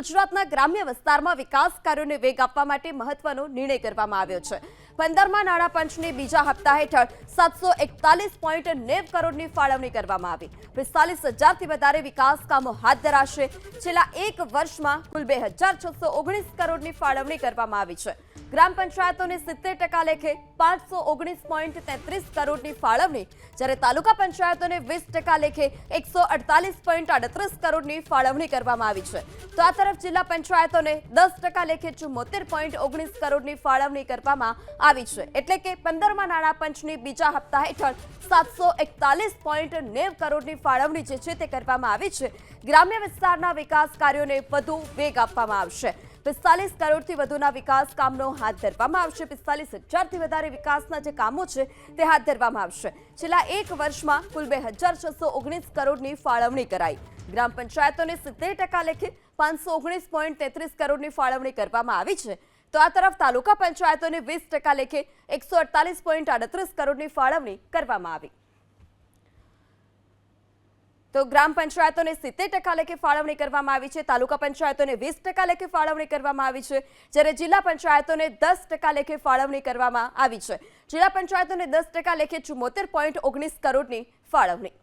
ગુજરાતના ગ્રામ્ય વિસ્તારમાં વિકાસ કાર્યોને વેગ આપવા માટે મહત્વનો નિર્ણય કરવામાં આવ્યો છે. પંદરમાં નાણાં પંચની બીજા હપ્તા હેઠળ સાતસો એકતાલીસ પોઈન્ટ નેવ કરોડની ફાળવણી કરવામાં આવી. પિસ્તાલીસ હજારથી વધારે વિકાસ કામો હાથ ધરાશે. છેલ્લા એક વર્ષમાં કુલ બે હજાર છસો ઓગણીસ કરોડની ફાળવણી કરવામાં આવી છે. ગ્રામ પંચાયતોને સિત્તેર ટકા લેખે પાંચસો ઓગણીસ પોઈન્ટ તેત્રીસ કરોડની ફાળવણી, જ્યારે તાલુકા પંચાયતોને વીસ ટકા લેખે એકસો અડતાલીસ પોઈન્ટ આડત્રીસ કરોડની ફાળવણી કરવામાં આવી છે. તો આ તરફ જિલ્લા પંચાયતોને દસ ટકા લેખે ચુમ્મોતેર પોઈન્ટ ઓગણીસ કરોડની ફાળવણી કરવામાં આવી છે. એટલે કે પંદરમાં નાણાં પંચની બીજા હપ્તા હેઠળ સાતસો એકતાલીસ પોઈન્ટ નેવ કરોડની ફાળવણી જે છે તે કરવામાં આવી છે. ગ્રામ્ય વિસ્તારના વિકાસ કાર્યોને વધુ વેગ આપવામાં આવશે. પિસ્તાલીસ કરોડથી વધુના વિકાસ કામનો હાથ ધરવામાં આવશે. પિસ્તાલીસ હજારથી વધારે વિકાસના જે કામો છે તે હાથ ધરવામાં આવશે. છેલ્લા એક વર્ષમાં કુલ બે હજાર છસો ઓગણીસ કરોડની ફાળવણી કરાઈ. ગ્રામ પંચાયતોને સિત્તેર ટકા લેખે પાંચસો ઓગણીસ પોઈન્ટ તેત્રીસ કરોડની ફાળવણી કરવામાં આવી છે. તો આ તરફ તાલુકા પંચાયતોને વીસ ટકા લેખે એકસો અડતાલીસ પોઈન્ટ આડત્રીસ કરોડની ફાળવણી કરવામાં આવી. તો ગ્રામ પંચાયતોને સિત્તેર ટકા લેખે ફાળવણી કરવામાં આવી છે, તાલુકા પંચાયતોને વીસ ટકા લેખે ફાળવણી કરવામાં આવી છે, જ્યારે જિલ્લા પંચાયતોને દસ ટકા લેખે ફાળવણી કરવામાં આવી છે. જિલ્લા પંચાયતોને દસ ટકા લેખે ચુમ્મોતેર પોઈન્ટ ઓગણીસ કરોડની ફાળવણી.